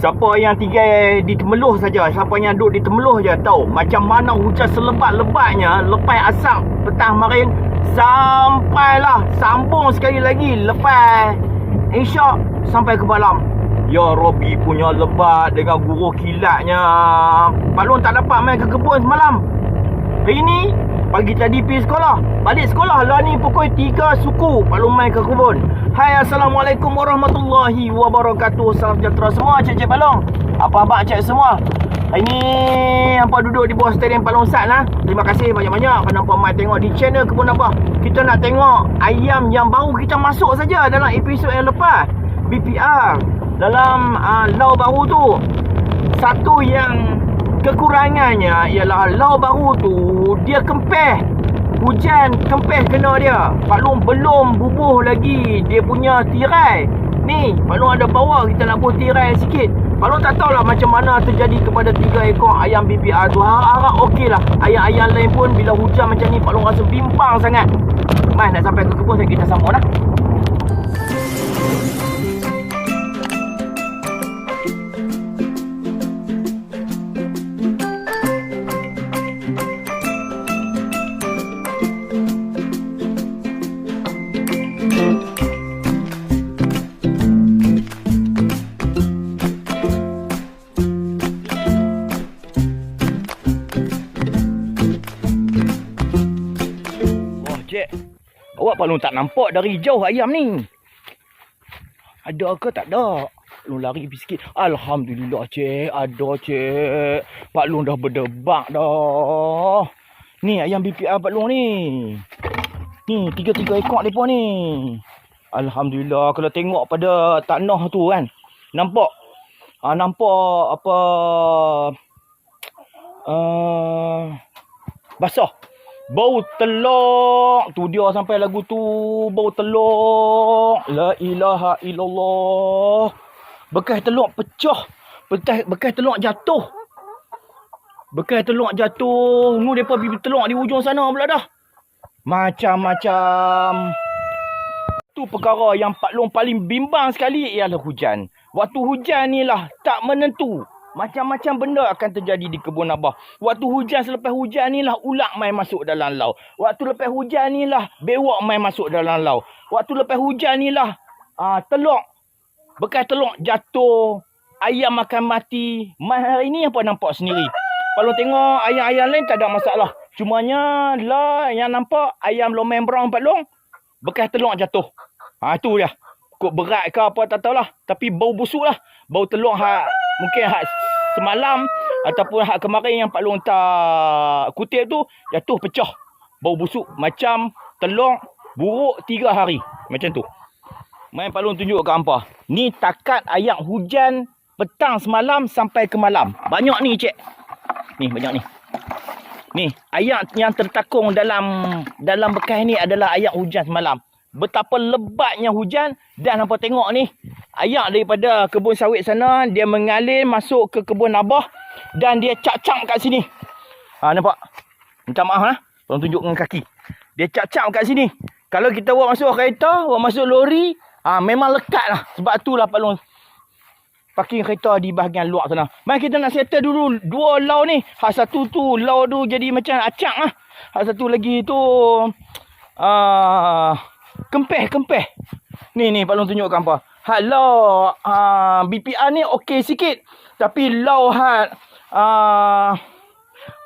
Siapa yang tinggal di Temeloh saja, siapa yang duduk di Temeloh je tahu macam mana hujan selebat-lebatnya lepas asap petang kemarin sampailah sambung sekali lagi lepas Insya sampai ke malam. Ya Robi punya lebat dengan guru kilatnya. Pak Long tak dapat main ke kebun semalam. Hari ni pagi tadi pergi sekolah. Balik sekolah lah ni pukul 3 suku Long main ke kebun. Hai Assalamualaikum warahmatullahi wabarakatuh. Salam sejahtera semua cik-cik Pak Long. Apa abang cik semua? Hari ni hampa duduk di bawah stadium Pak Long Sat lah. Terima kasih banyak-banyak kerana hampa mai tengok di channel Kebun Abah. Kita nak tengok ayam yang baru kita masuk saja dalam episod yang lepas. BPR dalam uh, lau baru tu. Satu yang kekurangannya ialah lau baru tu dia kempeh. Hujan kempeh kena dia. Long belum bubuh lagi dia punya tirai. Ni, Long ada bawa kita nak bubuh tirai sikit. Long tak tahulah macam mana terjadi kepada tiga ekor ayam BPR tu. Harap-harap okey lah. Ayam-ayam lain pun bila hujan macam ni Pak Long rasa bimbang sangat. Mai nak sampai ke kebun saya kita sambung lah. Awak paling tak nampak dari jauh ayam ni. Ada ke tak ada? Long lari pergi sikit. Alhamdulillah, cik. Ada, cik. Pak Long dah berdebak dah. Ni ayam BPR Pak Long ni. Ni, tiga-tiga ekor mereka ni. Alhamdulillah. Kalau tengok pada tanah tu kan. Nampak? Ah, nampak apa... Uh, basah. Bau telur tu dia sampai lagu tu. Bau telur la ilaha illallah. Bekas telur pecah. Bekas bekas telur jatuh. Bekas telur jatuh. Nu depa bibi telur di hujung sana pula dah. Macam-macam. Tu perkara yang Pak Long paling bimbang sekali ialah hujan. Waktu hujan ni lah tak menentu macam-macam benda akan terjadi di kebun abah. Waktu hujan selepas hujan ni lah ulat main masuk dalam lau. Waktu lepas hujan ni lah bewak main masuk dalam lau. Waktu lepas hujan ni lah uh, telur. Bekas telur jatuh. Ayam makan mati. Mai hari ni apa nampak sendiri. Kalau tengok ayam-ayam lain tak ada masalah. Cumanya lah yang nampak ayam lomen brown Pak Long. Bekas telur jatuh. Ha tu dia. Kok berat ke apa tak tahulah. Tapi bau busuk lah. Bau telur hak mungkin hak semalam ataupun hak kemarin yang Pak Long tak kutip tu jatuh pecah. Bau busuk macam telur buruk tiga hari. Macam tu. Main Pak Long tunjuk kat hampa. Ni takat ayam hujan petang semalam sampai ke malam. Banyak ni cik. Ni banyak ni. Ni ayam yang tertakung dalam dalam bekas ni adalah ayam hujan semalam. Betapa lebatnya hujan dan hampa tengok ni ayak daripada kebun sawit sana dia mengalir masuk ke kebun abah dan dia cap-cap kat sini. Ha nampak? Minta maaf lah. Tolong tunjuk dengan kaki. Dia cap-cap kat sini. Kalau kita bawa masuk kereta, bawa masuk lori, ha, memang lekat lah. Sebab tu lah Pak Long parking kereta di bahagian luar sana. Mari kita nak settle dulu dua lau ni. Hak satu tu lau tu jadi macam acak lah. Hak satu lagi tu uh, kempeh, kempeh. Ni ni Pak Long tunjukkan apa. Hak lau uh, BPR ni okey sikit. Tapi lau hak uh,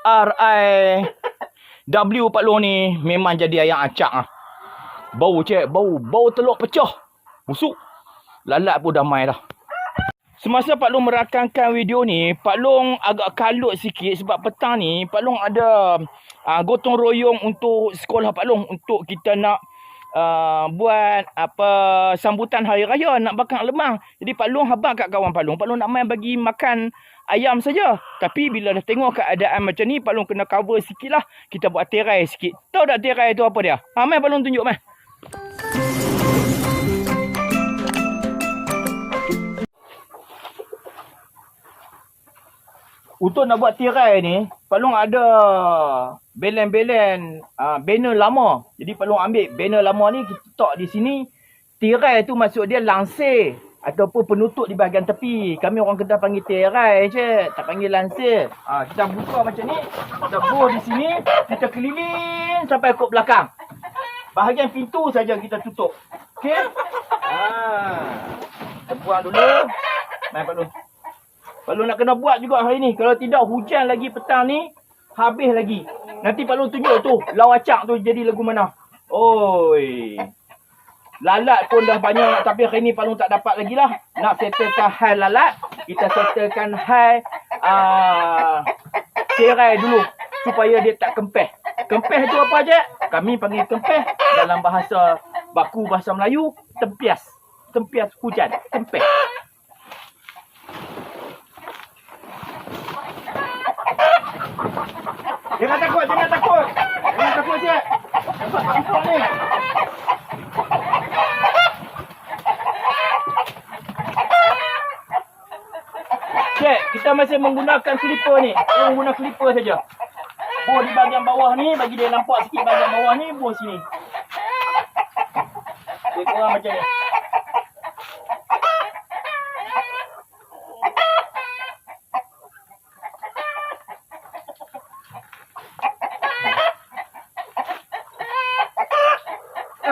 RI W Pak Long ni memang jadi ayam acak ah. Bau cek, bau, bau telur pecah. Busuk. Lalat pun dah mai dah. Semasa Pak Long merakamkan video ni, Pak Long agak kalut sikit sebab petang ni Pak Long ada uh, gotong royong untuk sekolah Pak Long untuk kita nak uh, buat apa sambutan hari raya nak bakar lemang. Jadi Pak Long habaq kat kawan Pak Long. Pak Long nak main bagi makan ayam saja. Tapi bila dah tengok keadaan macam ni, Pak Long kena cover sikit lah. Kita buat tirai sikit. Tahu tak tirai tu apa dia? Ha, main Pak Long tunjuk main. Untuk nak buat tirai ni, Pak Long ada belen-belen uh, banner lama. Jadi Long ambil banner lama ni, kita letak di sini. Tirai tu maksud dia langsir. ataupun penutup di bahagian tepi. Kami orang Kedah panggil terai je, tak panggil lansir. Ha, kita buka macam ni, kita bor di sini, kita keliling sampai kok belakang. Bahagian pintu saja kita tutup. Okey? Ha. Kita buang dulu. Mai Pak Long. Pak Long nak kena buat juga hari ni. Kalau tidak hujan lagi petang ni, habis lagi. Nanti Pak Long tunjuk tu, lawacak tu jadi lagu mana. Oi. Lalat pun dah banyak tapi hari ni Pak Long tak dapat lagi lah. Nak settlekan hal lalat, kita settlekan hal uh, cerai dulu supaya dia tak kempeh. Kempeh tu apa je? Kami panggil kempeh dalam bahasa baku bahasa Melayu, tempias. Tempias hujan, kempeh. Jangan takut, jangan takut. Jangan takut je. Nampak nampak ni. Cik, kita masih menggunakan slipper ni. Kita menggunakan slipper saja. Bor di bahagian bawah ni, bagi dia nampak sikit bahagian bawah ni, bor sini. Dia kurang macam ni.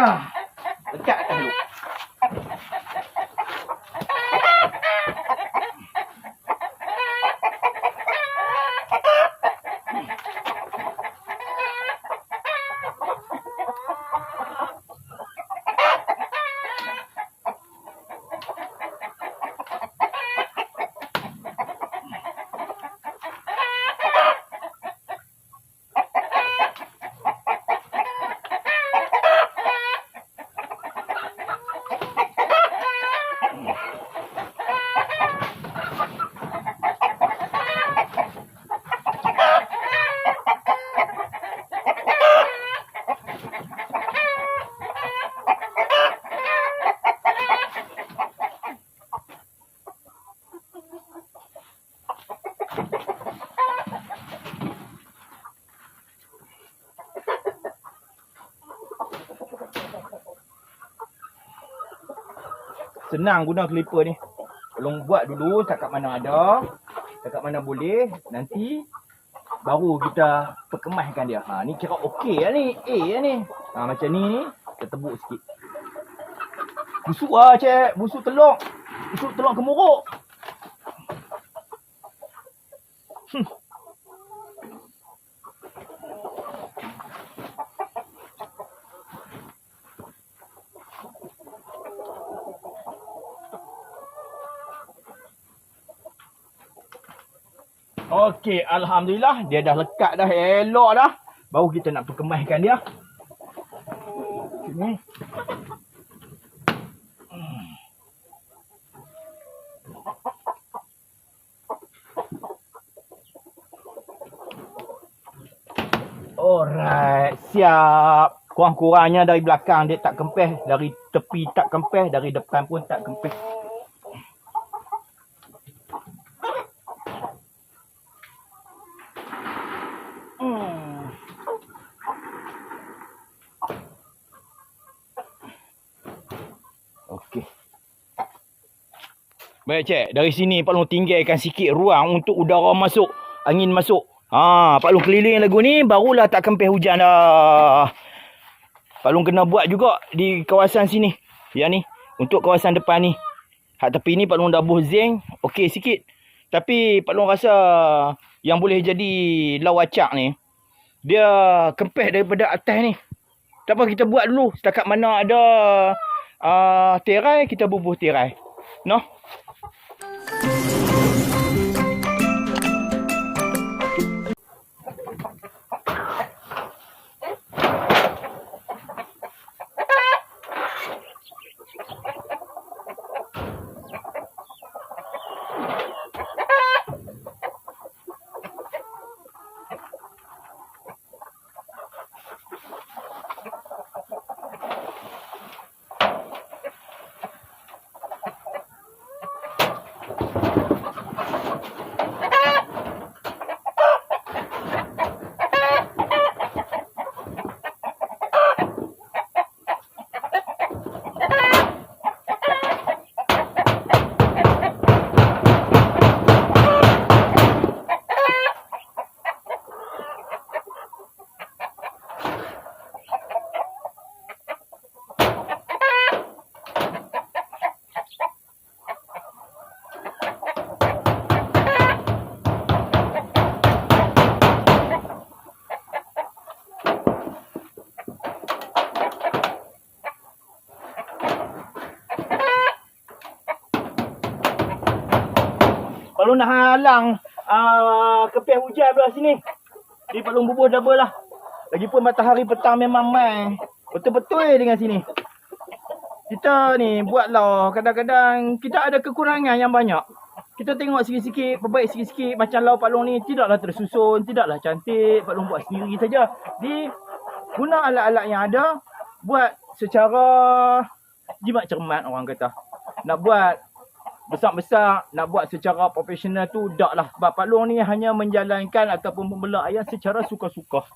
Ah, lekat atas dulu. Senang guna clipper ni. Tolong buat dulu setakat mana ada. Setakat mana boleh. Nanti baru kita perkemaskan dia. Ha, ni kira okey lah ni. A lah ni. Ha, macam ni ni. Kita tebuk sikit. Busuk lah cik. Busuk telur. Busuk telur kemuruk. Okey, Alhamdulillah. Dia dah lekat dah. Elok dah. Baru kita nak perkemaskan dia. Sini. Alright, siap. Kurang-kurangnya dari belakang dia tak kempeh, dari tepi tak kempeh, dari depan pun tak kempeh. Baik cik, dari sini Pak Long tinggalkan sikit ruang untuk udara masuk, angin masuk. Ha, Pak Long keliling lagu ni barulah tak kempeh hujan dah. Pak Long kena buat juga di kawasan sini. Ya ni, untuk kawasan depan ni. Hak tepi ni Pak Long dah buh zinc, okey sikit. Tapi Pak Long rasa yang boleh jadi lawacak ni, dia kempeh daripada atas ni. Tak apa kita buat dulu. Setakat mana ada uh, terai, kita bubuh terai. No? Long nak halang uh, hujan belah sini. Jadi Pak Long bubuh double lah. Lagipun matahari petang memang mai. Betul-betul dengan sini. Kita ni buatlah kadang-kadang kita ada kekurangan yang banyak. Kita tengok sikit-sikit, perbaik sikit-sikit macam lau Pak Long ni tidaklah tersusun, tidaklah cantik. Pak Long buat sendiri saja. Di guna alat-alat yang ada, buat secara jimat cermat orang kata. Nak buat besar-besar, nak buat secara profesional tu tak lah. Sebab Pak Long ni hanya menjalankan ataupun membelak ayam secara suka-suka.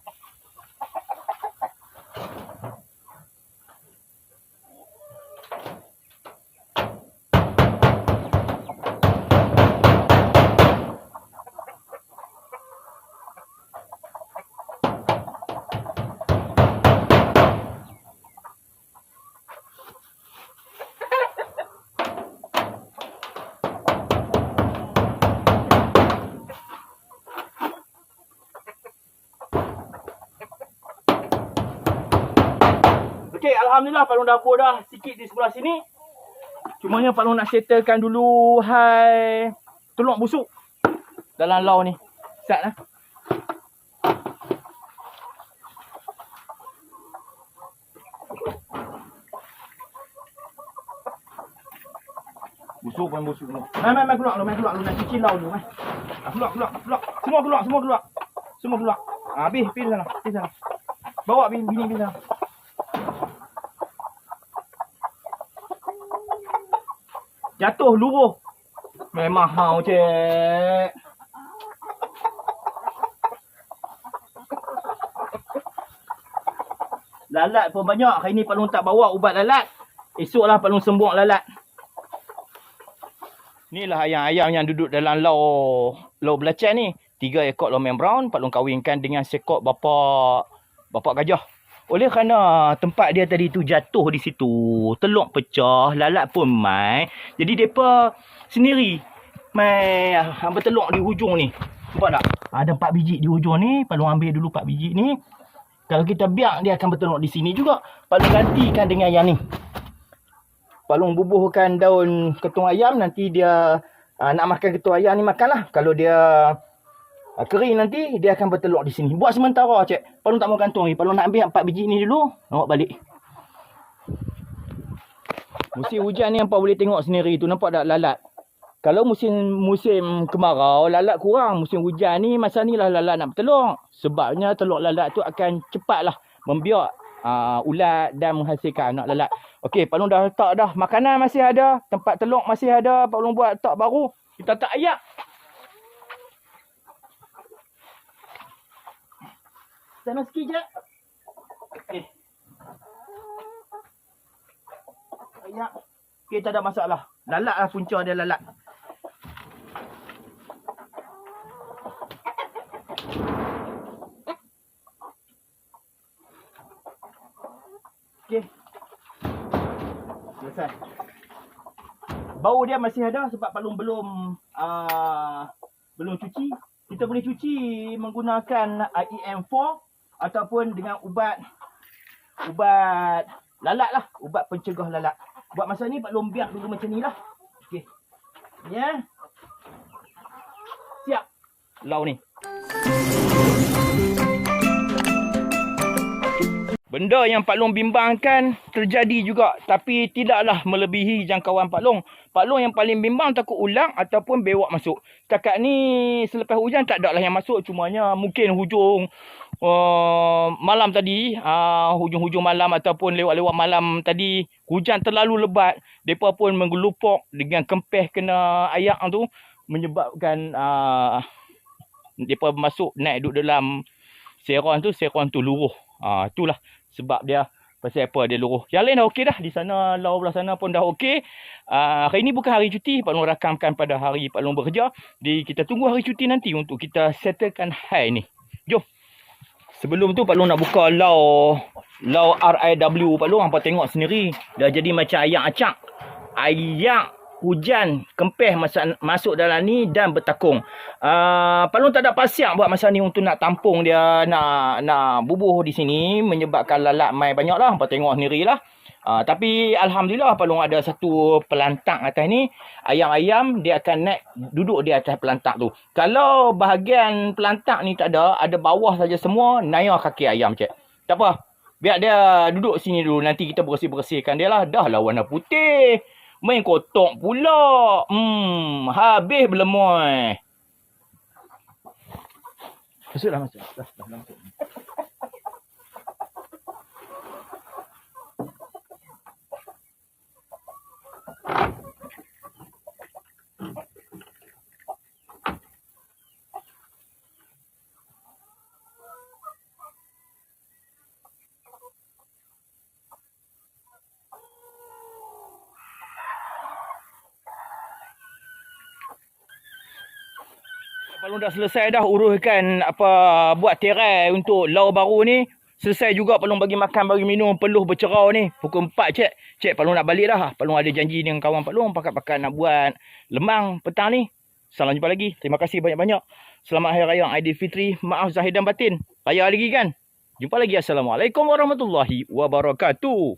Alhamdulillah Pak Long dapur dah sikit di sebelah sini. Cumanya Pak Long nak settlekan dulu hai telur busuk dalam lau ni. Sat lah. Busuk pun busuk ni. Mai mai mai keluar lu, mai keluar lu nak cuci lau dulu mai. Ah, keluar keluar keluar. Semua keluar, semua keluar. Semua keluar. Ah, habis, pergi sana, pergi sana. Bawa bini bini pergi sana. Jatuh luruh. Memang hau cik. Lalat pun banyak. Hari ni Pak Long tak bawa ubat lalat. Esoklah Pak Long sembuh lalat. Inilah ayam-ayam yang duduk dalam lau lau belacan ni. Tiga ekor lomeng brown Pak Long kahwinkan dengan sekok bapa bapa gajah. Oleh kerana tempat dia tadi tu jatuh di situ, teluk pecah, lalat pun mai. Jadi depa sendiri mai ambil teluk di hujung ni. Nampak tak? Ada empat biji di hujung ni, Long ambil dulu empat biji ni. Kalau kita biar dia akan bertelur di sini juga. Pak Long gantikan dengan yang ni. Pak Long bubuhkan daun ketung ayam nanti dia uh, nak makan ketung ayam ni makanlah. Kalau dia uh, kering nanti dia akan bertelur di sini. Buat sementara cik. Pak Long tak mau gantung ni. Pak Long nak ambil empat biji ni dulu. Bawa balik. Musim hujan ni hampa boleh tengok sendiri tu nampak tak lalat. Kalau musim musim kemarau lalat kurang, musim hujan ni masa ni lah lalat nak bertelur. Sebabnya telur lalat tu akan cepatlah membiak uh, ulat dan menghasilkan anak lalat. Okey, Long dah letak dah. Makanan masih ada, tempat telur masih ada. Long buat tak baru. Kita tak ayak. Sana sikit je. Okey. Ayak. Okey, tak ada masalah. Lalat lah punca dia lalat. Okey. Selesai. Bau dia masih ada sebab Pak Long belum uh, belum cuci. Kita boleh cuci menggunakan IEM4 ataupun dengan ubat ubat lalat lah, ubat pencegah lalat. Buat masa ni Pak Long biar dulu macam ni lah. Okey. Ya. Siap. Lau ni. Benda yang Pak Long bimbangkan terjadi juga tapi tidaklah melebihi jangkauan Pak Long. Pak Long yang paling bimbang takut ulang ataupun bewak masuk. Setakat ni selepas hujan tak ada lah yang masuk cumanya mungkin hujung uh, malam tadi, uh, hujung-hujung malam ataupun lewat-lewat malam tadi hujan terlalu lebat. Depa pun menggelupok dengan kempeh kena ayak tu menyebabkan uh, depa masuk naik duduk dalam seron tu, seron tu luruh. Ah uh, itulah sebab dia pasal apa dia luruh. Yang lain dah okey dah. Di sana lawa belah sana pun dah okey. Uh, hari ni bukan hari cuti. Pak Long rakamkan pada hari Pak Long bekerja. Jadi kita tunggu hari cuti nanti untuk kita settlekan hai ni. Jom. Sebelum tu Pak Long nak buka law law RIW Pak Long hampa tengok sendiri. Dah jadi macam ayak acak. Ayak hujan kempeh masuk, masuk dalam ni dan bertakung. Uh, Pak Long tak ada pasiak buat masa ni untuk nak tampung dia nak nak bubuh di sini menyebabkan lalat mai banyak lah. Hampa tengok sendiri lah. Uh, tapi Alhamdulillah Palung ada satu pelantang atas ni. Ayam-ayam dia akan naik duduk di atas pelantang tu. Kalau bahagian pelantang ni tak ada, ada bawah saja semua, nayah kaki ayam cik. Tak apa. Biar dia duduk sini dulu. Nanti kita bersih-bersihkan dia lah. Dah lah warna putih. Main kotok pula. Hmm, habis belemoy. Masuklah masuk. Dah, dah masuk. Kalau dah selesai dah uruskan apa buat tirai untuk lau baru ni. Selesai juga Palung bagi makan, bagi minum, peluh bercerau ni. Pukul 4 cik. Cik Palung nak balik dah. Palung ada janji dengan kawan Palung. Pakat-pakat nak buat lemang petang ni. Salam jumpa lagi. Terima kasih banyak-banyak. Selamat Hari Raya Aidilfitri. Maaf Zahid dan Batin. Raya lagi kan? Jumpa lagi. Assalamualaikum warahmatullahi wabarakatuh.